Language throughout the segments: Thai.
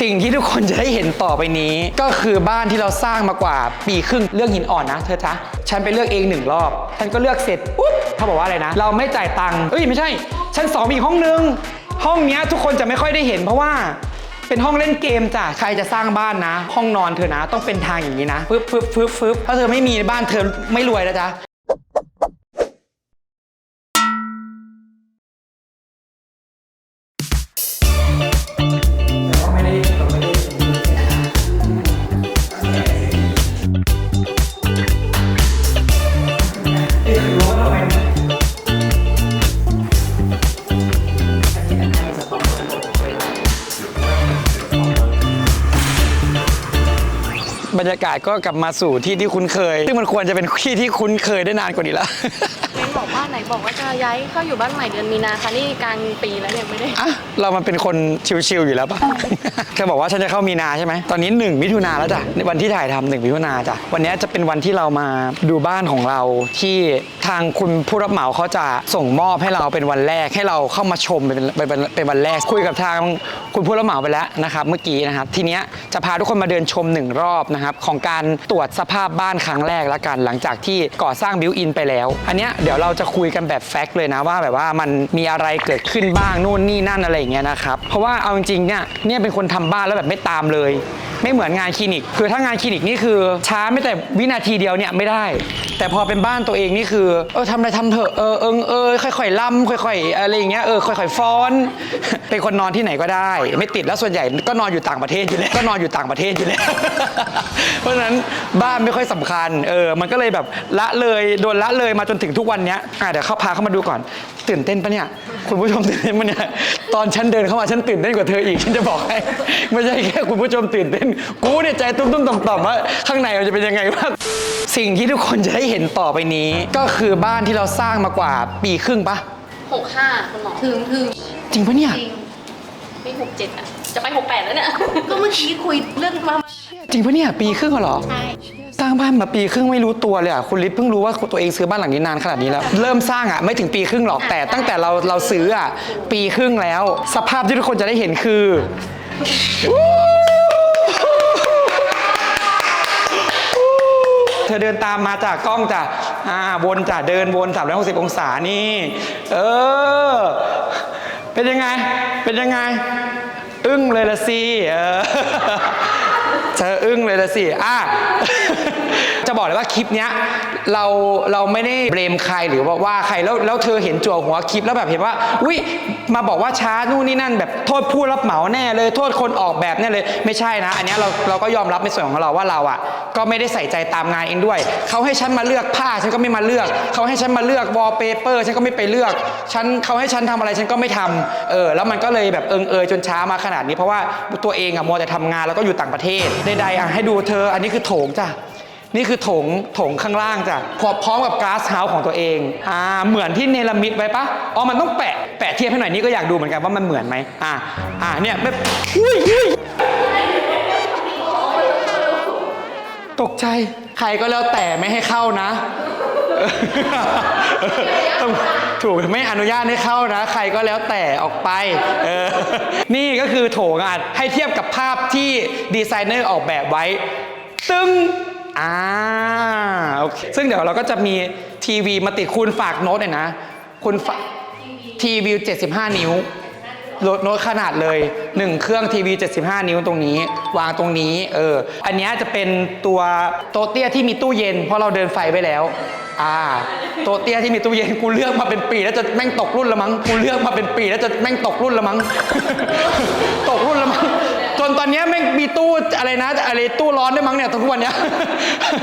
สิ่งที่ทุกคนจะได้เห็นต่อไปนี้ ก็คือบ้านที่เราสร้างมากว่าปีครึ่งเรื่องหินอ่อนนะเธอจ๊ะฉันไปเลือกเองหนึ่งรอบ ฉันก็เลือกเสร็จปุ๊บเขาบอกว่าอะไรนะ เราไม่จ่ายตังค์เอ้ยไม่ใช่ ชั้นสองมีอีกห้องนึง ห้องเนี้ยทุกคนจะไม่ค่อยได้เห็นเพราะว่าเป็นห้องเล่นเกมจ้ะ ใครจะสร้างบ้านนะ ห้องนอนเธอนะ ต้องเป็นทางอย่างนี้นะฟึบฟึบฟึบฟึบถ้าเธอไม่มีบ้านเธอไม่รวยแล้วจ้ะ บรรยากาศก็กลับมาสู่ที่ที่คุ้นเคย ซึ่งมันควรจะเป็นที่ที่คุ้นเคยได้นานกว่านี้แล้ว ว่าไหนบอกว่าจะย้ายเข้าอยู่บ้านใหม่เดือนมีนาค่ะนี่กลางปีแล้วยังไม่ได้ อะเรามันเป็นคนชิวๆอยู่แล้วปะเธอบอกว่าฉันจะเข้ามีนาใช่ไหม ตอนนี้ 1 มิถุนาแล้วจ้ะในวันที่ถ่ายทำหนึ่งมิถุนาจ้ะ วันนี้จะเป็นวันที่เรามาดูบ้านของเราที่ทางคุณผู้รับเหมาเขาจะส่งมอบให้เราเป็นวันแรกให้เราเข้ามาชมเป็นเป็นเป็นเป็นวันแรกคุยกับทางคุณผู้รับเหมาไปแล้วนะครับเมื่อกี้นะครับทีเนี้ยจะพาทุกคนมาเดินชมหนึ่งรอบนะครับของการตรวจสภาพบ้านครั้งแรกละกัน หลังจากที่ก่อสร้างบิวอินไปแล้ว อันเนี้ยเดี๋ยวเราจะคุยกันแบบแฟกต์เลยนะว่าแบบว่ามันมีอะไรเกิดขึ้นบ้างนู่นนี่นั่นอะไรอย่างเงี้ยนะครับเพราะว่าเอาจริงๆเนี่ยเนี่ยเป็นคนทำบ้านแล้วแบบไม่ตามเลยไม่เหมือนงานคลินิก คือถ้างานคลินิกนี่คือช้าไม่แต่วินาทีเดียวเนี่ยไม่ได้ แต่พอเป็นบ้านตัวเองนี่คือ เออทำอะไรทำเถอะเออเอิงเออค่อยๆล่ำค่อยๆอะไรอย่างเงี้ยเออค่อยๆฟ้อน เป็นคนนอนที่ไหนก็ได้ ไม่ติดแล้วส่วนใหญ่ก็นอนอยู่ต่างประเทศอยู่แล้วก็นอนอยู่ต่างประเทศอยู่แล้ว เพราะฉะนั้นบ้านไม่ค่อยสำคัญเออมันก็เลยแบบละเลยโดนละเลยมาจนถึงทุกวันเนี้ยอะเดี๋ยวเข้าพาเข้ามาดูก่อน ตื่นเต้นปะเนี่ยคุณผู้ชมตื่นเต้นปะเนี่ยตอนฉันเดินเข้ามาฉันตื่นเต้นกว่าเธออีกฉันจะบอกให้ไม่ใช่แค่คุณผู้ชมตื่นเต้นกูเนี่ยใจตุ้มๆต่อมๆว่าข้างในมันจะเป็นยังไงบ้างสิ่งที่ทุกคนจะได้เห็นต่อไปนี้ ก็คือบ้านที่เราสร้างมากว่าปีครึ่งปะหกห้าคุณหมอถึงถึงจริงปะเนี่ยจริงไม่หกเจ็ดอะจะไปหกแปดแล้วเนี่ยก็เมื่อกี้คุยเรื่องมาจริงปะเนี่ยปีครึ่งเหรอใช่สร้างบ้านมาปีครึ่งไม่รู้ตัวเลยอะคุณลิศเพิ่งรู้ว่าตัวเองซื้อบ้านหลังนี้นานขนาดนี้แล้ว เริ่มสร้างอะไม่ถึงปีครึ่งหรอกแต่ตั้งแต่เราเราซื้ออะปีครึ่งแล้ว สภาพที่ทุกคนจะได้เห็นคือ เธอเดินตามมาจากกล้องจ้ะอ่าวนจ้ะเดินวน360 องศานี่ เออ เป็นยังไง เป็นยังไง อึ้งเลยละสิเออเธออึ้งเลยละสิอะ จะบอกเลยว่าคลิปเนี้ยเราเราไม่ได้เบรมใครหรือว่าว่าใครแล้วแล้วเธอเห็นจั่วหัวคลิปแล้วแบบเห็นว่าอุ้ยมาบอกว่าช้านู่นนี่นั่น แบบโทษผู้รับเหมาแน่เลยโทษคนออกแบบแน่เลยไม่ใช่นะ อันเนี้ยเราเราก็ยอมรับในส่วนของเราว่าเราอะ ก็ไม่ได้ใส่ใจตามงานเองด้วยเขาให้ฉันมาเลือกผ้าฉันก็ไม่มาเลือกเขาให้ฉันมาเลือกวอลเปเปอร์ฉันก็ไม่ไปเลือกฉันเขาให้ฉันทำอะไรฉันก็ไม่ทำเออแล้วมันก็เลยแบบเอิงเอยจนช้ามาขนาดนี้เพราะว่าตัวเองอะมัวแต่ทำงานแล้วก็อยู่ต่างประเทศใดๆอะให้ดูเธออันนี้คือโถงจ้ะ นี่คือโถงโถงข้างล่างจ้ะพร้อมพร้อมกับก๊าซเฮาส์ของตัวเองอ่าเหมือนที่เนลมิดไว้ปะอ๋อมันต้องแปะแปะเทียบให้หน่อยนี่ก็อยากดูเหมือนกันว่ามันเหมือนไหมอ่าอ่าเนี่ยแบบอุ้ยอุ้ยตกใจ ใครก็แล้วแต่ไม่ให้เข้านะถูกไม่อนุญาตให้เข้านะ ใครก็แล้วแต่ออกไปเออนี่ก็คือโถงอะให้เทียบกับภาพที่ดีไซเนอร์ออกแบบไว้ ตึ้ง อ่าโอเคซึ่งเดี๋ยวเราก็จะมีทีวีมาติดคุณฝากโน้ตหน่อยนะ คุณฝากทีวี 75 นิ้วโน้ตโน้ตขนาดเลย 1 เครื่องทีวี 75 นิ้วตรงนี้ วางตรงนี้ เออ อันนี้จะเป็นตัวโต๊ะเตี้ยที่มีตู้เย็น เพราะเราเดินไฟไปแล้ว อ่า โต๊ะเตี้ยที่มีตู้เย็น กูเลือกมาเป็นปี แล้วจะแม่งตกรุ่นละมั้ง กูเลือกมาเป็นปี แล้วจะแม่งตกรุ่นละมั้ง ตกรุ่นละมั้ง นตอนนี้ไม่มีตู้อะไรนะอะไรตู้ร้อนด้วยมั้งเนี่ยทุกวันเนี้ย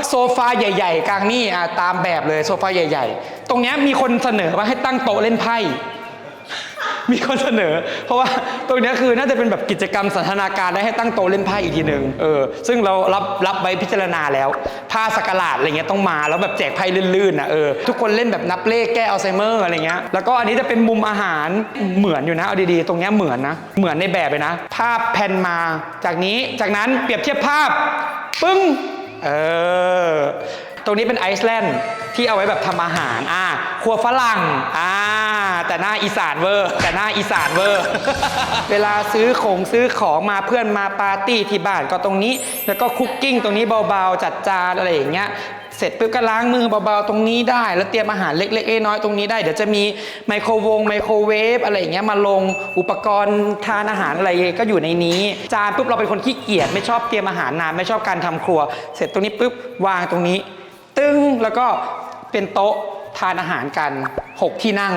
โซฟาใหญ่ ๆ กลางนี่อะตามแบบเลยโซฟาใหญ่ ๆ ตรงเนี้ยมีคนเสนอว่าให้ตั้งโต๊ะเล่นไพ่ มีคนเสนอ เพราะว่าตรงนี้คือน่าจะเป็นแบบกิจกรรมสันทนาการได้ให้ตั้งโต๊ะเล่นไพ่อีกทีหนึ่งเออซึ่งเรารับรับไว้พิจารณาแล้วผ้าสกกาลาดอะไรเงี้ยต้องมาแล้วแบบแจกไพ่ลื่นๆนะเออทุกคนเล่นแบบนับเลขแก้อัลไซเมอร์อะไรเงี้ยแล้วก็อันนี้จะเป็นมุมอาหารเหมือนอยู่นะเอาดีๆ ตรงเนี้ยเหมือนนะเหมือนในแบบเลยนะ ภาพแผ่นมาจากนี้จากนั้นเปรียบเทียบภาพปึ้งเออ ตรงนี้เป็นไอซ์แลนด์ที่เอาไว้แบบทำอาหาร อ่าครัวฝรั่ง อ่า แต่หน้าอีสานเวอร์ แต่หน้าอีสานเวอร์ เวลาซื้อของซื้อของมาเพื่อนมาปาร์ตี้ที่บ้านก็ตรงนี้ แล้วก็คุกกิ้งตรงนี้เบาๆ จัดจานอะไรอย่างเงี้ย เสร็จปุ๊บก็ล้างมือเบาๆตรงนี้ได้ แล้วเตรียมอาหารเล็กๆน้อยๆตรงนี้ได้ เดี๋ยวจะมีไมโครวงไมโครเวฟอะไรอย่างเงี้ยมาลงอุปกรณ์ทานอาหารอะไรก็อยู่ในนี้ จานปุ๊บเราเป็นคนขี้เกียจไม่ชอบเตรียมอาหารนานไม่ชอบการทำครัว เสร็จตรงนี้ปุ๊บวางตรงนี้ ตึ้งแล้วก็เป็นโต๊ะทานอาหารกัน 6 ที่นั่ง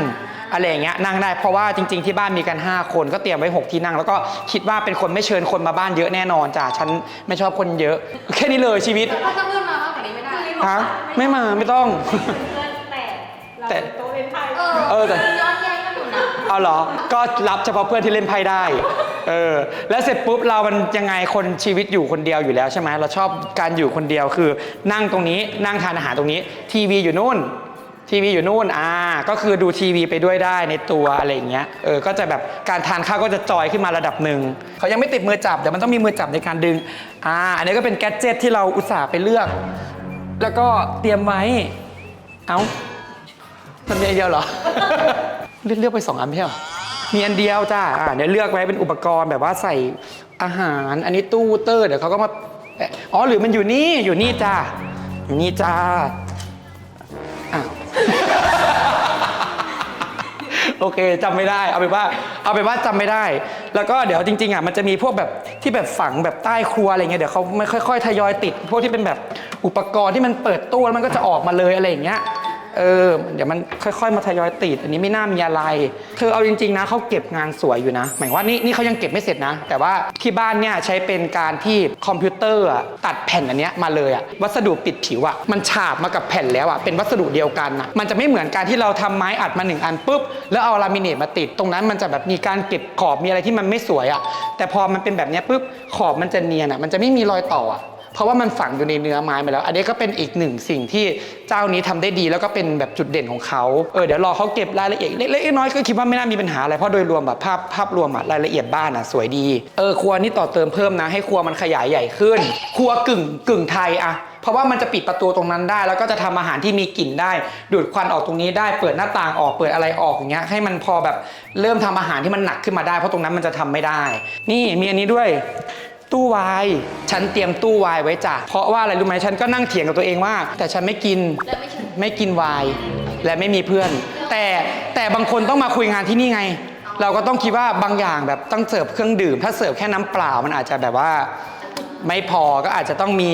อะไรอย่างเงี้ยนั่งได้เพราะว่าจริง ๆ ที่บ้านมีกัน 5 คนก็เตรียมไว้ 6 ที่นั่ง แล้วก็คิดว่าเป็นคนไม่เชิญคนมาบ้านเยอะแน่นอนจ้ะฉันไม่ชอบคนเยอะ แค่นี้เลยชีวิตถ้าจะเลื่อนมามากกว่านี้ไม่ได้ฮะไม่มาไม่ต้องแต่เออเออแต่ ย้อนแย้งกันอยู่นะ เอาเหรอ ก็รับเฉพาะเพื่อนที่เล่นไพ่ได้ เออแล้วเสร็จปุ๊บเรามันยังไงคนชีวิตอยู่คนเดียวอยู่แล้วใช่ไหมเราชอบการอยู่คนเดียวคือ นั่งตรงนี้นั่งทานอาหารตรงนี้ ทีวีอยู่นู่น ทีวีอยู่นู่นอ่าก็คือดูทีวีไปด้วยได้ในตัวอะไรอย่างเงี้ยเออก็จะแบบการทานข้าวก็จะจอยขึ้นมาระดับหนึ่งเขายังไม่ติดมือจับเดี๋ยวมันต้องมีมือจับในการดึงอ่าอันนี้ก็เป็นแกดเจิตที่เราอุตส่าห์ไปเลือก แล้วก็เตรียมไว้เอ้ามันมีอันเดียวเหรอเลือกเลือกไปสองอันไม่ใช่เหรอ มีอันเดียวจ้าอ่าเดี๋ยวเลือกไว้เป็นอุปกรณ์แบบว่าใส่อาหาร อันนี้ตู้เตอร์เดี๋ยวเขาก็มาอ๋อหรือมันอยู่นี่อยู่นี่จ้าอยู่นี่จ้าอ้าวโอเคจำไม่ได้เอาไปว่า เอาไปว่าจำไม่ได้ แล้วก็เดี๋ยวจริงๆอะมันจะมีพวกแบบที่แบบฝังแบบใต้ครัวอะไรเงี้ยเดี๋ยวเขาไม่ค่อยๆทยอยติด พวกที่เป็นแบบอุปกรณ์ที่มันเปิดตู้แล้วมันก็จะออกมาเลยอะไรอย่างเงี้ย เออ เดี๋ยวมันค่อยๆ มาทยอยติด อันนี้ไม่น่ามีอะไร เธอเอาจริงๆนะเขาเก็บงานสวยอยู่นะ หมายว่านี่นี่เขายังเก็บไม่เสร็จนะ แต่ว่าที่บ้านเนี่ยใช้เป็นการที่คอมพิวเตอร์ตัดแผ่นอันเนี้ยมาเลยอะวัสดุปิดผิวอะมันฉาบมากับแผ่นแล้วอะเป็นวัสดุเดียวกันอะมันจะไม่เหมือนการที่เราทำไม้อัดมาหนึ่งอันปุ๊บแล้วเอาลามิเนตมาติด ตรงนั้นมันจะแบบมีการเก็บขอบมีอะไรที่มันไม่สวยอะแต่พอมันเป็นแบบเนี้ยปุ๊บขอบมันจะเนียนอะมันจะไม่มีรอยต่ออะ ราะว่ามันฝังอยู่ในเนื้อไม้มาแล้ว อันนี้ก็เป็นอีกหนึ่งสิ่งที่เจ้านี้ทำได้ดีแล้วก็เป็นแบบจุดเด่นของเขาเออเดี๋ยวรอเขาเก็บรายละเอียดเล็กๆน้อยๆก็คิดว่าไม่น่ามีปัญหาอะไรเพราะโดยรวมแบบภาพภาพรวมอะรายละเอียดบ้านอะสวยดีเออครัวนี่ต่อเติมเพิ่มนะให้ครัวมันขยายใหญ่ขึ้น ครัวกึ่งกึ่งไทยอะเพราะว่ามันจะปิดประตูตรงนั้นได้ แล้วก็จะทำอาหารที่มีกลิ่นได้ ดูดควันออกตรงนี้ได้เปิดหน้าต่างออกเปิดอะไรออกอย่างเงี้ยให้มันพอแบบเริ่มทำอาหารที่มันหนักขึ้นมาได้เพราะตรงนั้นมันจะทำไม่ได้ นี่มีอันนี้ด้วย ตู้วาย ฉันเตรียมตู้วายไว้จ้ะ เพราะว่าอะไรรู้ไหมฉันก็นั่งเถียงกับตัวเองว่า แต่ฉันไม่กิน ไม่ถึงไม่กินไวน์และไม่มีเพื่อน แต่แต่บางคนต้องมาคุยงานที่นี่ไง เราก็ต้องคิดว่าบางอย่างแบบต้องเสิร์ฟเครื่องดื่ม ถ้าเสิร์ฟแค่น้ำเปล่ามันอาจจะแบบว่าไม่พอก็อาจจะต้องมี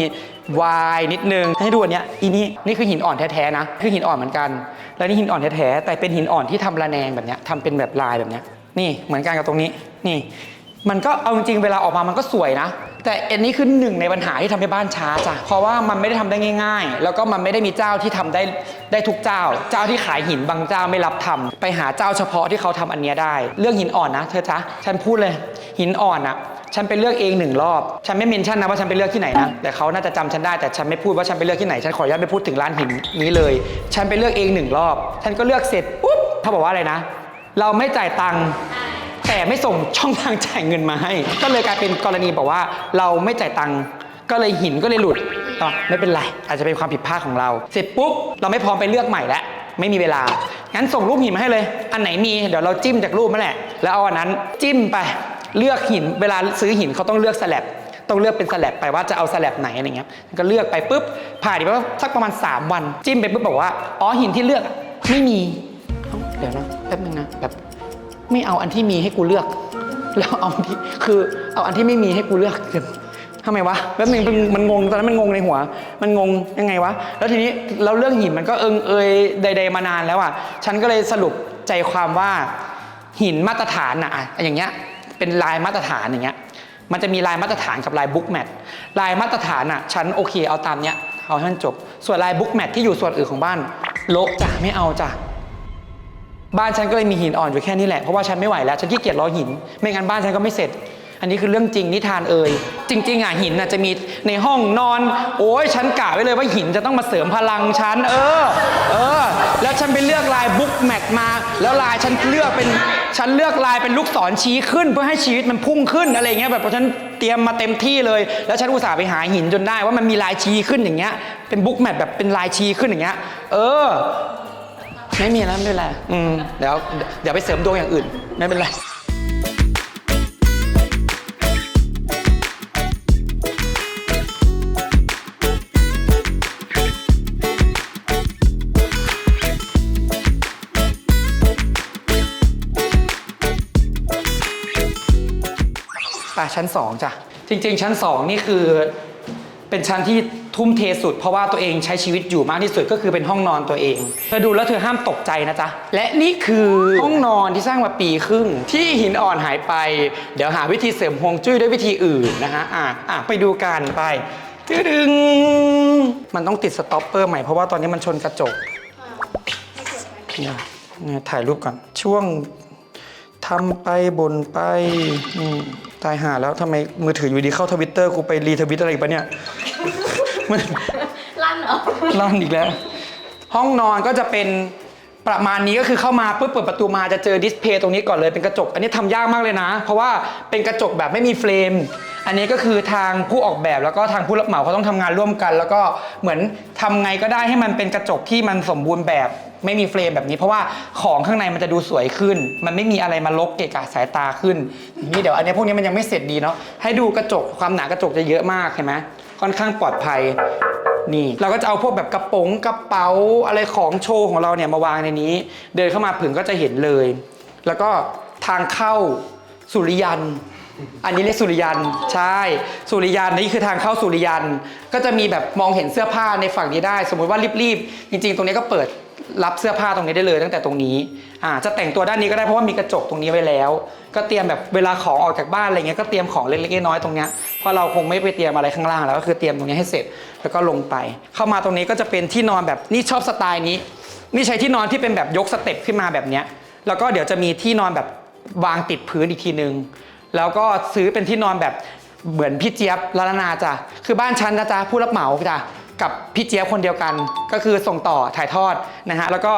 ไวน์นิดนึง ให้ดูอันเนี้ยอีนี่นี่คือหินอ่อนแท้ๆนะ คือหินอ่อนเหมือนกัน แล้วนี่หินอ่อนแท้ๆแต่เป็นหินอ่อนที่ทำระแนงแบบเนี้ยทำเป็นแบบลายแบบเนี้ยนี่เหมือนกันกับตรงนี้นี่ มันก็เอาจริงๆเวลาออกมามันก็สวยนะ แต่อันนี้คือหนึ่งในปัญหาที่ทำให้บ้านช้าจ้ะเพราะว่ามันไม่ได้ทำได้ง่าย ๆ แล้วก็มันไม่ได้มีเจ้าที่ทำได้ได้ทุกเจ้า เจ้าที่ขายหินบางเจ้าไม่รับทำไปหาเจ้าเฉพาะที่เขาทำอันเนี้ยได้ เรื่องหินอ่อนนะเธอจ๊ะฉันพูดเลย หินอ่อนอะฉันไปเลือกเองหนึ่งรอบ ฉันไม่เมนชั่นนะว่าฉันไปเลือกที่ไหนนะ แต่เขาน่าจะจำฉันได้แต่ฉันไม่พูดว่าฉันไปเลือกที่ไหน ฉันขออนุญาตไม่พูดถึงร้านหินนี้เลย ฉันไปเลือกเองหนึ่งรอบ ฉันก็เลือกเสร็จปุ๊บเขาบอกว่าอะไรนะ เราไม่จ่ายตังค์ แต่ไม่ส่งช่องทางจ่ายเงินมาให้ ก็เลยกลายเป็นกรณีบอกว่าเราไม่จ่ายตังค์ก็เลยหินก็เลยหลุดอะไม่เป็นไร อาจจะเป็นความผิดพลาดของเรา เสร็จปุ๊บเราไม่พร้อมไปเลือกใหม่แล้วไม่มีเวลา งั้นส่งรูปหินมาให้เลย อันไหนมีเดี๋ยวเราจิ้มจากรูปนั่นแหละ แล้วเอาอันนั้นจิ้มไปเลือกหิน เวลาซื้อหินเขาต้องเลือกสลับต้องเลือกเป็นสลับไปว่าจะเอาสลับไหนอะไรเงี้ย ก็เลือกไปปุ๊บ ผ่านไปสักประมาณ 3 วัน จิ้มไปปุ๊บบอกว่า อ๋อหินที่เลือกไม่มีเอ้าเดี๋ยวนะแป๊บนึงนะแบบ ไม่เอาอันที่มีให้กูเลือก แล้วเอาที่คือเอาอันที่ไม่มีให้กูเลือกทำไมวะแป๊บนึงมันมันงงตอนนั้นมันงงในหัว มันงงยังไงวะแล้วทีนี้เราเรื่องหินมันก็เอิงเอยใด ๆ มานานแล้วอะฉันก็เลยสรุปใจความว่าหินมาตรฐานอะอะอย่างเงี้ยเป็นลายมาตรฐานอย่างเงี้ยมันจะมีลายมาตรฐานกับลายบุ๊กแมทลายมาตรฐานอะฉันโอเคเอาตามเนี้ยเอาให้มันจบ ส่วนลายบุ๊กแมทที่อยู่ส่วนอื่นของบ้านโละจ้ะไม่เอาจ้ะ บ้านฉันก็เลยมีหินอ่อนอยู่แค่นี้แหละ เพราะว่าฉันไม่ไหวแล้ว ฉันขี้เกียจรอหิน ไม่งั้นบ้านฉันก็ไม่เสร็จ อันนี้คือเรื่องจริงนิทานเอ่ย จริง ๆอะหินอะจะมีในห้องนอน โอ้ยฉันกะไว้เลยว่าหินจะต้องมาเสริมพลังฉัน เออ เออ แล้วฉันไปเลือกลายบุ๊กแมทมา แล้วลายฉันเลือกเป็น ฉันเลือกลายเป็นลูกศรชี้ขึ้น เพื่อให้ชีวิตมันพุ่งขึ้นอะไรเงี้ยแบบเพราะฉันเตรียมมาเต็มที่เลย แล้วฉันอุตส่าห์ไปหาหินจนได้ว่ามันมีลายชี้ขึ้นอย่างเงี้ย เป็นบุ๊กแมทแบบเป็นลายชี้ขึ้นอย่างเงี้ย เออ ไม่มีแล้วไม่เป็นไรอืมเดี๋ยวเดี๋ยวไปเสริมดวงอย่างอื่น ไม่เป็นไรไปชั้น2จ้ะ จริง ๆ ชั้น2นี่คือเป็นชั้นที่ ทุ่มเทสุด เพราะว่าตัวเองใช้ชีวิตอยู่มากที่สุดก็คือเป็นห้องนอนตัวเอง เธอดูแล้วเธอห้ามตกใจนะจ๊ะ และนี่คือห้องนอนที่สร้างมาปีครึ่ง ที่หินอ่อนหายไป เดี๋ยวหาวิธีเสริมฮวงจุ้ยด้วยวิธีอื่นนะฮะอะอะไปดูกันไปตึดึงมันต้องติดสต็อปเปอร์ใหม่เพราะว่าตอนนี้มันชนกระจกเนี่ยเนี่ยถ่ายรูปก่อนช่วงทำไปบ่นไปอืมตายหาแล้วทำไมมือถืออยู่ดีเข้าทวิตเตอร์กูไปรีทวิตอะไรอีกปะเนี่ย มันลั่นเหรอลั่นอีกแล้ว ห้องนอนก็จะเป็นประมาณนี้ก็คือเข้ามาปุ๊บเปิดประตูมาจะเจอดิสเพย์ตรงนี้ก่อนเลยเป็นกระจก อันนี้ทำยากมากเลยนะ เพราะว่าเป็นกระจกแบบไม่มีเฟรม อันนี้ก็คือทางผู้ออกแบบแล้วก็ทางผู้รับเหมาเขาต้องทำงานร่วมกัน แล้วก็เหมือนทำไงก็ได้ให้มันเป็นกระจกที่มันสมบูรณ์แบบไม่มีเฟรมแบบนี้เพราะว่าของข้างในมันจะดูสวยขึ้น มันไม่มีอะไรมาลกเกะกะสายตาขึ้นนี่เดี๋ยวอันนี้พวกนี้มันยังไม่เสร็จดีเนาะให้ดูกระจกความหนากระจกจะเยอะมากเห็นไหม ค่อนข้างปลอดภัยนี่เราก็จะเอาพวกแบบกระโป๋องกระเป๋าอะไรของโชว์ของเราเนี่ยมาวางในนี้ เดินเข้ามาผึ่งก็จะเห็นเลย แล้วก็ทางเข้าสุริยัน อันนี้เรียกสุริยันใช่ สุริยันนี่คือทางเข้าสุริยัน ก็จะมีแบบมองเห็นเสื้อผ้าในฝั่งนี้ได้ สมมุติว่ารีบๆจริง ๆ ตรงนี้ก็เปิด รับเสื้อผ้าตรงนี้ได้เลยตั้งแต่ตรงนี้อ่าจะแต่งตัวด้านนี้ก็ได้เพราะว่ามีกระจกตรงนี้ไว้แล้ว ก็เตรียมแบบเวลาของออกจากบ้านอะไรเงี้ยก็เตรียมของเล็กๆน้อยๆตรงเนี้ยเพราะเราคงไม่ไปเตรียมอะไรข้างล่างแล้วก็คือเตรียมตรงนี้ให้เสร็จแล้วก็ลงไป เข้ามาตรงนี้ก็จะเป็นที่นอนแบบนี่ชอบสไตล์นี้ นี่ใช้ที่นอนที่เป็นแบบยกสเต็ปขึ้นมาแบบเนี้ยแล้วก็เดี๋ยวจะมีที่นอนแบบวางติดพื้นอีกทีนึงแล้วก็ซื้อเป็นที่นอนแบบเหมือนพี่เจี๊ยบลาลนาจ้ะคือบ้านฉันนะจ๊ะผู้รับเหมาจ้ะ กับพี่เจี๊ยบคนเดียวกัน ก็คือส่งต่อถ่ายทอดนะฮะแล้วก็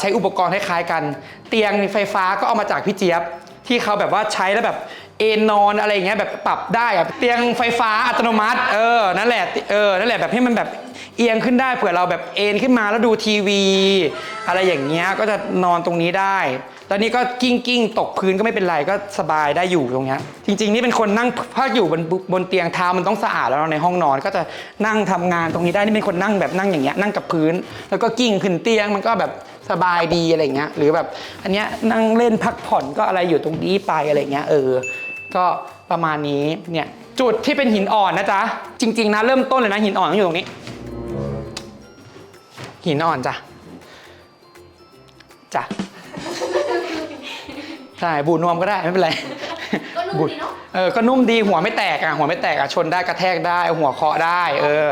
ใช้อุปกรณ์คล้ายๆกัน เตียงไฟฟ้าก็เอามาจากพี่เจี๊ยบที่เขาแบบว่าใช้แล้วแบบเอนนอนอะไรอย่างเงี้ยแบบปรับได้อะเตียงไฟฟ้าอัตโนมัติเออนั่นแหละเออนั่นแหละแบบให้มันแบบเอียงขึ้นได้เผื่อเราแบบเอนขึ้นมาแล้วดูทีวี อะไรอย่างเงี้ยก็จะนอนตรงนี้ได้ แล้วนี่ก็กิ้งกิ้งตกพื้นก็ไม่เป็นไรก็สบายได้อยู่ตรงเนี้ยจริง ๆ นี่เป็นคนนั่งพักอยู่บนบนเตียงเท้ามันต้องสะอาดแล้วในห้องนอนก็จะนั่งทำงานตรงนี้ได้นี่เป็นคนนั่งแบบนั่งอย่างเงี้ยนั่งกับพื้น แล้วก็กิ้งขึ้นเตียงมันก็แบบสบายดีอะไรเงี้ยหรือแบบอันเนี้ยนั่งเล่นพักผ่อนก็อะไรอยู่ตรงนี้ไปอะไรเงี้ยเออ ก็ประมาณนี้เนี่ยจุดที่เป็นหินอ่อนนะจ๊ะจริง ๆ นะเริ่มต้นเลยนะหินอ่อนต้องอยู่ตรงนี้ หินอ่อนจ้ะจ้ะ ใช่บูนวมก็ได้ไม่เป็นไรก็นุ่มดีเนอะเออก็นุ่มดีหัวไม่แตกอะหัวไม่แตกอะชนได้กระแทกได้ หัวเคาะได้ เออ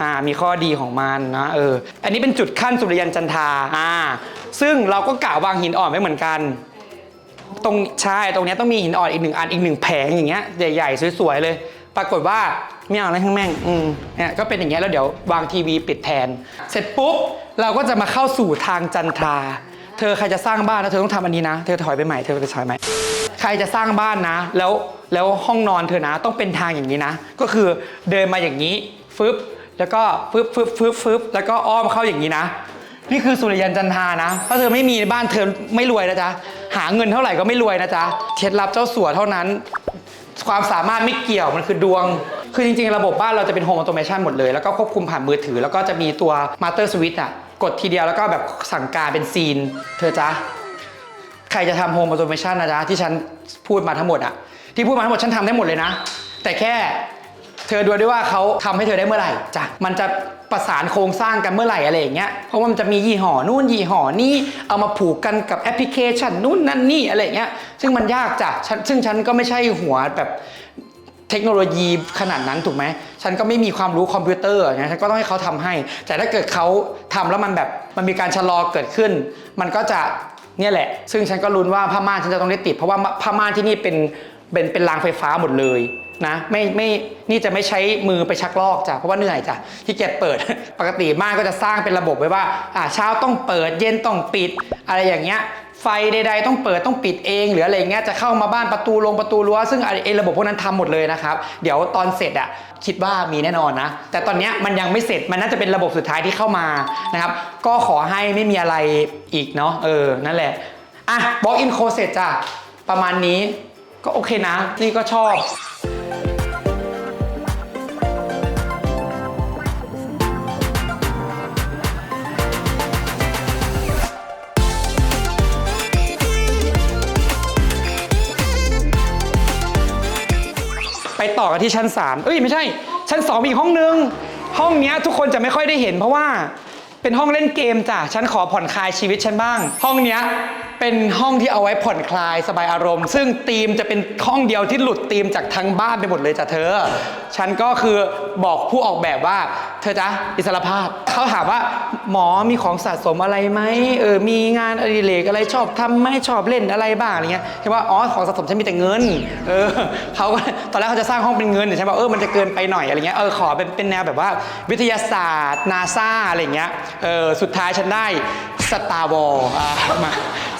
อ่ามีข้อดีของมันนะเออ อันนี้เป็นจุดขั้นสุริยันจันทราอ่า ซึ่งเราก็กะวางหินอ่อนไว้เหมือนกัน ตรงใช่ตรงเนี้ยต้องมีหินอ่อนอีกหนึ่งอันอีกหนึ่งแผงอย่างเงี้ยใหญ่ๆสวยๆเลย ปรากฏว่าไม่เอาอะไรทั้งแม่งอืมเนี่ยก็เป็นอย่างเงี้ยแล้วเดี๋ยววางทีวีปิดแทน เสร็จปุ๊บเราก็จะมาเข้าสู่ทางจันทรา เธอใครจะสร้างบ้านนะเธอต้องทำอันนี้นะ เธอถอยไปใหม่เธอไปถอยใหม่ ใครจะสร้างบ้านนะ แล้วแล้วห้องนอนเธอนะต้องเป็นทางอย่างนี้นะ ก็คือเดินมาอย่างนี้ฟึบแล้วก็ฟึบฟึบฟึบฟึบแล้วก็อ้อมเข้าอย่างนี้นะ นี่คือสุริยันจันทานะถ้าเธอไม่มีบ้านเธอไม่รวยนะจ๊ะหาเงินเท่าไหร่ก็ไม่รวยนะจ๊ะเคล็ดลับเจ้าสัวเท่านั้น ความสามารถไม่เกี่ยวมันคือดวง คือจริงๆ ระบบบ้านเราจะเป็นโฮมออโตเมชันหมดเลย แล้วก็ควบคุมผ่านมือถือ แล้วก็จะมีตัวมาสเตอร์สวิตช์อะ กดทีเดียวแล้วก็แบบสั่งการเป็นซีน เธอจ๊ะ ใครจะทำโฮมออโตเมชันนะจ๊ะ ที่ฉันพูดมาทั้งหมดอะที่พูดมาทั้งหมดฉันทำได้หมดเลยนะ แต่แค่เธอดูด้วยว่าเขาทำให้เธอได้เมื่อไหร่จ้ะมันจะประสานโครงสร้างกันเมื่อไหร่อะไรอย่างเงี้ยเพราะว่ามันจะมียี่ห้อนู่นยี่ห้อนี้เอามาผูกกันกับแอปพลิเคชันนู่นนั่นนี่อะไรอย่างเงี้ยซึ่งมันยากจ้ะฉันซึ่งฉันก็ไม่ใช่หัวแบบ เทคโนโลยีขนาดนั้นถูกไหม ฉันก็ไม่มีความรู้คอมพิวเตอร์อย่างฉันก็ต้องให้เขาทำให้ แต่ถ้าเกิดเขาทำแล้วมันแบบมันมีการชะลอเกิดขึ้น มันก็จะเนี่ยแหละ ซึ่งฉันก็ลุ้นว่าผ้าม่านฉันจะต้องได้ติด เพราะว่าผ้าม่านที่นี่เป็นเป็นเป็นรางไฟฟ้าหมดเลยนะไม่ไม่นี่จะไม่ใช้มือไปชักลอกจ้ะเพราะว่าเหนื่อยจ้ะที่เกียจเปิด ปกติม่านก็จะสร้างเป็นระบบไว้ว่าอ่าเช้าต้องเปิดเย็นต้องปิดอะไรอย่างเงี้ย ไฟใดๆต้องเปิดต้องปิดเองหรืออะไรเงี้ยจะเข้ามาบ้านประตูลงประตูรั้วซึ่งไอ้ระบบพวกนั้นทำหมดเลยนะครับเดี๋ยวตอนเสร็จอะคิดว่ามีแน่นอนนะ แต่ตอนเนี้ยมันยังไม่เสร็จมันน่าจะเป็นระบบสุดท้ายที่เข้ามานะครับก็ขอให้ไม่มีอะไรอีกเนาะเออนั่นแหละอะบล็อกอินโคเสร็จจ้ะประมาณนี้ก็โอเคนะนี่ก็ชอบ ไปต่อกันที่ชั้น 3 เอ้ยไม่ใช่ ชั้น 2 มีอีกห้องนึง ห้องเนี้ยทุกคนจะไม่ค่อยได้เห็นเพราะว่าเป็นห้องเล่นเกมจ้ะ ฉันขอผ่อนคลายชีวิตฉันบ้าง ห้องเนี้ย เป็นห้องที่เอาไว้ผ่อนคลายสบายอารมณ์ ซึ่งธีมจะเป็นห้องเดียวที่หลุดธีมจากทั้งบ้านไปหมดเลยจ้ะเธอ ฉันก็คือบอกผู้ออกแบบว่า เธอจ๊ะอิสรภาพ เขาถามว่า หมอมีของสะสมอะไรไหมเออมีงานอดิเรกอะไรชอบทำไหมชอบเล่นอะไรบ้างอะไรเงี้ยเห็นว่าอ๋อของสะสมฉันมีแต่เงินเออเขาก็ตอนแรกเขาจะสร้างห้องเป็นเงินแต่ฉันบอกเออมันจะเกินไปหน่อยอะไรเงี้ยเออขอเป็นเป็นแนวแบบว่า วิทยาศาสตร์นาซาอะไรเงี้ยเออสุดท้ายฉันได้สตาร์วอลมา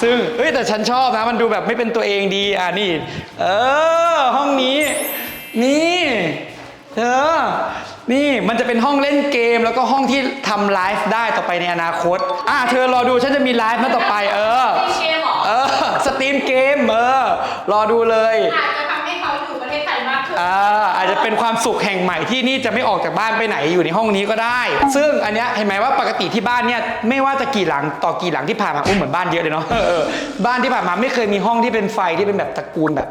ซึ่งเฮ้ยแต่ฉันชอบนะ มันดูแบบไม่เป็นตัวเองดีอะนี่ เออ ห้องนี้ นี่เธอนี่มันจะเป็นห้องเล่นเกมแล้วก็ห้องที่ทำไลฟ์ได้ต่อไปในอนาคต อะเธอรอดูฉันจะมีไลฟ์นะต่อไป เออ เกมเหรอเออสตรีมเกมเออรอดูเลย อาจจะ อ่าอาจจะเป็นความสุขแห่งใหม่ที่นี่จะไม่ออกจากบ้านไปไหนอยู่ในห้องนี้ก็ได้ ซึ่งอันเนี้ยเห็นไหมว่าปกติที่บ้านเนี่ยไม่ว่าจะกี่หลังต่อกี่หลังที่ผ่านมาอุ้มเหมือนบ้านเยอะเลยเนาะเออบ้านที่ผ่านมาไม่เคยมีห้องที่เป็นไฟที่เป็นแบบตระกูลแบบ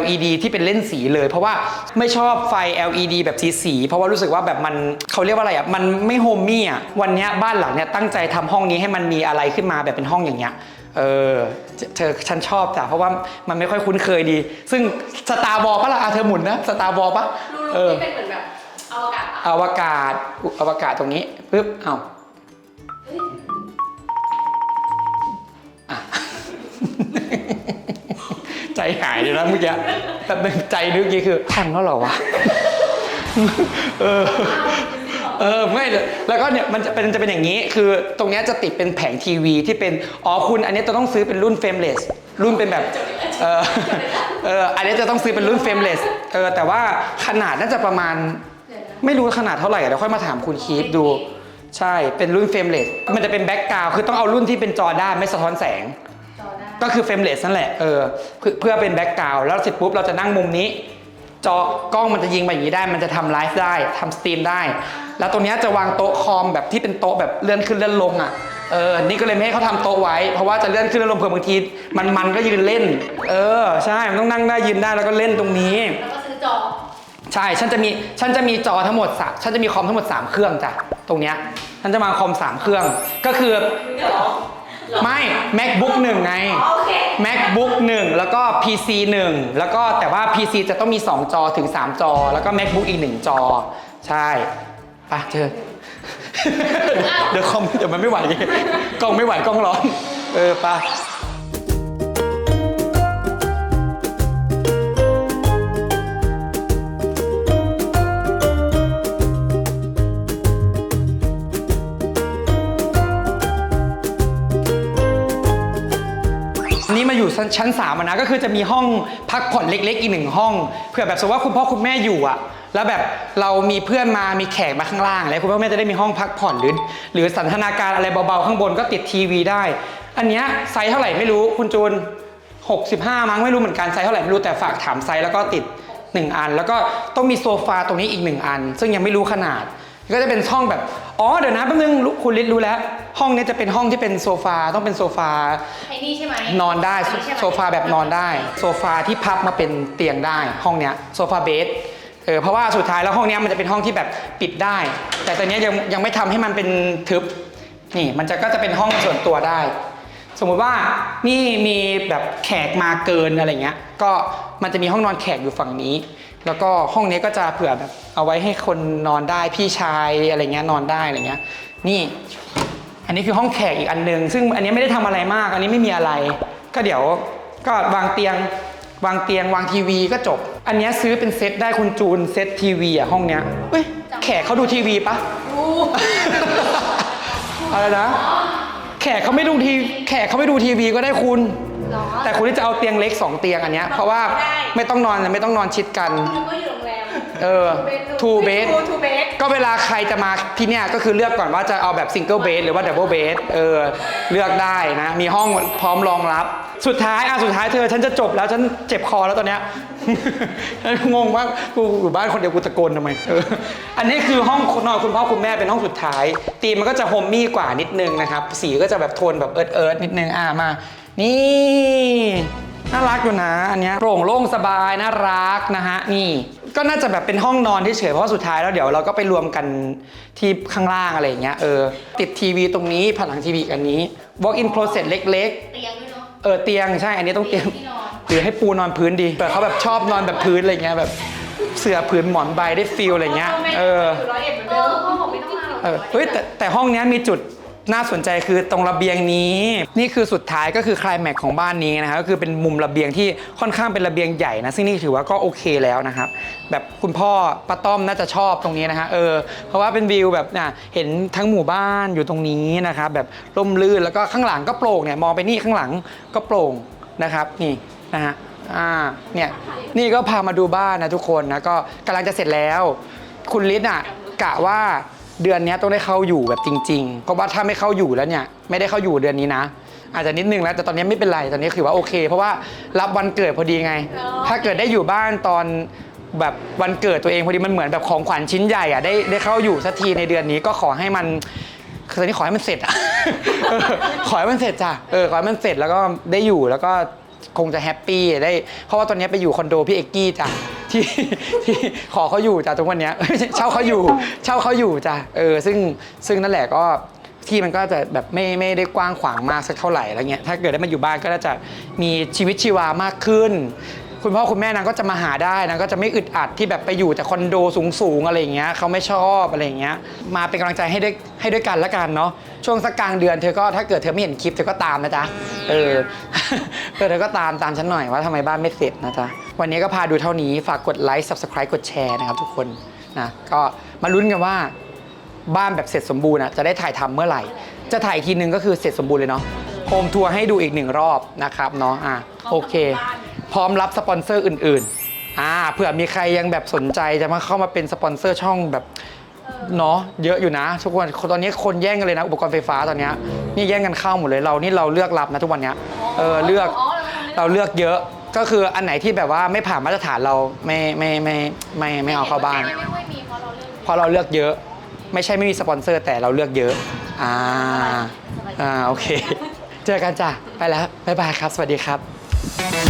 LED ที่เป็นเล่นสีเลยเพราะว่าไม่ชอบไฟ LED แบบสีสีเพราะว่ารู้สึกว่าแบบมันเขาเรียกว่าอะไรอะมันไม่โฮมมี่อะวันเนี้ยบ้านหลังเนี้ยตั้งใจทำห้องนี้ให้มันมีอะไรขึ้นมาแบบเป็นห้องอย่างเงี้ย เออเธอฉันชอบจ้ะเพราะว่ามันไม่ค่อยคุ้นเคยดี ซึ่งสตาร์บอลปะล่ะอะเธอหมุนนะสตาร์บอลปะรูเอรูอที่เป็นเหมือนแบบอวกาศอะอวกาศอุอวกาศตรงนี้ปึ๊บเอาอะใจหายเลยนะเมื่อกี้แต่เป็นใจนึกกี้คือพังแล้วเหรอวะเออ เออไม่เลยแล้วก็เนี่ยมันจะเป็นจะเป็นอย่างนี้ คือตรงเนี้ยจะติดเป็นแผงทีวีที่เป็นอ๋อคุณอันนี้จะต้องซื้อเป็นรุ่นเฟรมเลสรุ่นเป็นแบบเออเอออันนี้จะต้องซื้อเป็นรุ่นเฟรมเลสเออแต่ว่าขนาดน่าจะประมาณ ไม่รู้ขนาดเท่าไหร่เดี๋ยวค่อยมาถามคุณคีฟดูใช่เป็นรุ่นเฟรมเลสมันจะเป็นแบ็กกราวคือต้องเอารุ่นที่เป็นจอด้านไม่สะท้อนแสงจอได้ก็คือเฟรมเลสนั่นแหละเออเพื่อเพื่อเป็นแบ็กกราวด์แล้วเสร็จปุ๊บเราจะนั่งมุมนี้ จอกล้องมันจะยิงมาอย่างนี้ได้ มันจะทำไลฟ์ได้ทำสตรีมได้ แล้วตรงเนี้ยจะวางโต๊ะคอมแบบที่เป็นโต๊ะแบบเลื่อนขึ้นเลื่อนลงอะ เออ นี่ก็เลยไม่ให้เขาทำโต๊ะไว้ เพราะว่าจะเลื่อนขึ้นเลื่อนลงเผื่อบางทีมันมันก็ยืนเล่น เออ ใช่ มันต้องนั่งได้ยืนได้แล้วก็เล่นตรงนี้ แล้วก็ซื้อจอ ใช่ ฉันจะมี ฉันจะมีจอทั้งหมดสามฉันจะมีคอมทั้งหมด 3 เครื่องจ้ะ ตรงเนี้ย ฉันจะมาคอม 3 เครื่อง ก็คือ ไม่ macbook 1 ไงโอเค macbook 1 แล้วก็ pc 1 แล้วก็แต่ว่า pc จะต้องมี 2 จอถึง 3 จอ แล้วก็ macbook อีก 1 จอ ใช่ไปเจอ เดี๋ยวคอมเดี๋ยวมันไม่ไหวกล้องไม่ไหวกล้องร้อน เออไปอั อยู่ชั้นชั้นสามอะนะก็คือจะมีห้องพักผ่อนเล็กๆอีกหนึ่งห้องเผื่อแบบสมมติว่าคุณพ่อคุณแม่อยู่อะแล้วแบบเรามีเพื่อนมามีแขกมาข้างล่างอะไรคุณพ่อคุณแม่จะได้มีห้องพักผ่อนหรือหรือสันทนาการอะไรเบาๆข้างบนก็ติดทีวีได้ อันเนี้ยไซส์เท่าไหร่ไม่รู้คุณจูน 65 มั้งไม่รู้เหมือนกันไซส์เท่าไหร่ไม่รู้แต่ฝากถามไซส์แล้วก็ติด 1 อัน แล้วก็ต้องมีโซฟาตรงนี้อีก 1 อัน ซึ่งยังไม่รู้ขนาด ก็จะเป็นห้องแบบ อ๋อ เดี๋ยวนะแป๊บนึงรู้คุณลิศรู้แล้ว ห้องนี้จะเป็นห้องที่เป็นโซฟา ต้องเป็นโซฟา ไอ้นี่ใช่ไหมนอนได้ ใช่ไหมโซฟาแบบนอนได้ โซฟาที่พับมาเป็นเตียงได้ ห้องเนี้ย โซฟาเบสเออ เพราะว่าสุดท้ายแล้วห้องเนี้ยมันจะเป็นห้องที่แบบปิดได้ แต่ตอนเนี้ยยังยังไม่ทำให้มันเป็นทึบ นี่ มันจะก็จะเป็นห้องส่วนตัวได้ สมมุติว่านี่มีแบบแขกมาเกินอะไรเงี้ย ก็มันจะมีห้องนอนแขกอยู่ฝั่งนี้ แล้วก็ห้องนี้ก็จะเผื่อแบบเอาไว้ให้คนนอนได้พี่ชายอะไรเงี้ยนอนได้อะไรเงี้ย นี่ อันนี้คือห้องแขกอีกอันหนึง ซึ่งอันนี้ไม่ได้ทำอะไรมาก อันนี้ไม่มีอะไร ก็เดี๋ยวก็วางเตียงวางเตียงวางทีวีก็จบ อันเนี้ยซื้อเป็นเซตได้คุณจูนเซตทีวีอะห้องเนี้ยเฮ้ยแขกเขาดูทีวีปะดูอะไรนะ แขกเขาไม่ดูทีแขกเขาไม่ดูทีวีก็ได้คุณเนาะแต่คุณที่จะเอาเตียงเล็ก2เตียงอันเนี้ยเพราะว่าไม่ต้องนอนไม่ต้องนอนชิดกันนึกว่าอยู่โรงแรมเออ two bed ทูเบสก็เวลาใครจะมาที่เนี่ยก็คือเลือกก่อนว่าจะเอาแบบซิงเกิลเบดหรือว่าดับเบิลเบดเออ เลือกได้นะ มีห้องพร้อมรองรับ สุดท้ายอะสุดท้ายเธอ ฉันจะจบแล้วฉันเจ็บคอแล้วตอนเนี้ย งงว่ากูอยู่บ้านคนเดียวกูตะโกนทำไมเอออันนี้คือห้องนอนคุณพ่อคุณแม่เป็นห้องสุดท้าย ตีมมันก็จะโฮมมี่กว่านิดนึงนะครับ สีก็จะแบบโทนแบบเอิร์ดเอิร์ดนิดนึงอะมา นี่น่ารักอยู่นะ อันเนี้ยโปร่งโล่งสบายน่ารักนะฮะนี่ก็น่าจะแบบเป็นห้องนอนที่เฉยเพราะสุดท้ายแล้วเดี๋ยวเราก็ไปรวมกันที่ข้างล่างอะไรอย่างเงี้ยเออติดทีวีตรงนี้ผนังทีวีอันนี้ walk in closet เล็กเตียงด้วย เนาะๆเออเตียงใช่อันนี้ต้องเตียงที่นอนหรือให้ปูนอนพื้นดีแต่เขาแบบชอบนอนแบบพื้นอะไรเงี้ยแบบเสื่อผืนหมอนใบได้ฟิลอะไรเงี้ยเอออยู่ร้อยเอ็ดเหมือนเอเดิอมพ่อผมไม่ต้องมาหรอกเออเฮ้ยแต่แต่ห้องเนี้ยมีจุด น่าสนใจคือตรงระเบียงนี้ นี่คือสุดท้ายก็คือคลายแม็กของบ้านนี้นะครับก็คือเป็นมุมระเบียงที่ค่อนข้างเป็นระเบียงใหญ่นะซึ่งนี่ถือว่าก็โอเคแล้วนะครับแบบคุณพ่อป้าต้อมน่าจะชอบตรงนี้นะฮะเออเพราะว่าเป็นวิวแบบน่ะเห็นทั้งหมู่บ้านอยู่ตรงนี้นะครับแบบร่มรื่นแล้วก็ข้างหลังก็โปร่งเนี่ยมองไปนี่ข้างหลังก็โปร่งนะครับนี่นะฮะอ่าเนี่ยนี่ก็พามาดูบ้านนะทุกคนนะก็กำลังจะเสร็จแล้ว คุณลิศอะกะว่า เดือนเนี้ยต้องได้เข้าอยู่แบบจริงๆ เพราะว่าถ้าไม่เข้าอยู่แล้วเนี่ยไม่ได้เข้าอยู่เดือนนี้นะ อาจจะนิดนึงแล้วแต่ตอนนี้ไม่เป็นไรตอนนี้ถือว่าโอเค เพราะว่ารับวันเกิดพอดีไง ถ้าเกิดได้อยู่บ้านตอนแบบวันเกิดตัวเองพอดีมันเหมือนแบบของขวัญชิ้นใหญ่อะได้ได้เข้าอยู่สักทีในเดือนนี้ก็ขอให้มันคือตอนนี้ขอให้มันเสร็จอะเออขอให้มันเสร็จจ้ะเออขอให้มันเสร็จแล้วก็ได้อยู่แล้วก็คงจะแฮปปี้ได้เพราะว่าตอนนี้ไปอยู่คอนโดพี่เอกกี้จ้ะ ที่ที่ขอเขาอยู่จ้ะทุกวันเนี้ยไม่ใช่เช่าเขาอยู่เช่าเขาอยู่จ้ะเออซึ่งซึ่งนั่นแหละก็ที่มันก็จะแบบไม่ไม่ได้กว้างขวางมากสักเท่าไหร่อะไรเงี้ยถ้าเกิดได้มาอยู่บ้านก็น่าจะมีชีวิตชีวามากขึ้น คุณพ่อคุณแม่นางก็จะมาหาได้นางก็จะไม่อึดอัดที่แบบไปอยู่แต่คอนโดสูงๆอะไรอย่างเงี้ยเขาไม่ชอบอะไรอย่างเงี้ยมาเป็นกำลังใจให้ด้วยให้ด้วยกันละกันเนาะช่วงสักกลางเดือนเธอก็ถ้าเกิดเธอไม่เห็นคลิปเธอก็ตามนะจ๊ะเออเออเธอก็ตามตามฉันหน่อยว่าทำไมบ้านไม่เสร็จนะจ๊ะวันนี้ก็พาดูเท่านี้ฝากกดไลค์ subscribe กดแชร์นะครับทุกคนนะก็มาลุ้นกันว่าบ้านแบบเสร็จสมบูรณ์อะจะได้ถ่ายทำเมื่อไหร่ จะถ่ายอีกทีนึงก็คือเสร็จสมบูรณ์เลยเนาะโฮมทัวร์ให้ดูอีกหนึ่งรอบนะครับเนาะอะโอเค พร้อมรับสปอนเซอร์อื่นๆอ่าเผื่อมีใครยังแบบสนใจจะมาเข้ามาเป็นสปอนเซอร์ช่องแบบเนาะเยอะอยู่นะ ทุกคนตอนนี้คนแย่งกันเลยนะ อุปกรณ์ไฟฟ้าตอนเนี้ยนี่แย่งกันเข้าหมดเลยเรานี่เราเลือกรับนะทุกวันเนี้ยเออเลือกอ๋อเราทำไม่ได้เราเลือกเยอะก็คืออันไหนที่แบบว่าไม่ผ่านมาตรฐานเราไม่ไม่ไม่ไม่ไม่เอาเข้าบ้านไม่ค่อยมีเพราะเราเลือกเพราะเราเลือกเยอะ ไม่ใช่ไม่มีสปอนเซอร์ แต่เราเลือกเยอะอ่าอ่าโอเค เจอกันจ้ะไปแล้วบ๊ายบายครับ สวัสดีครับ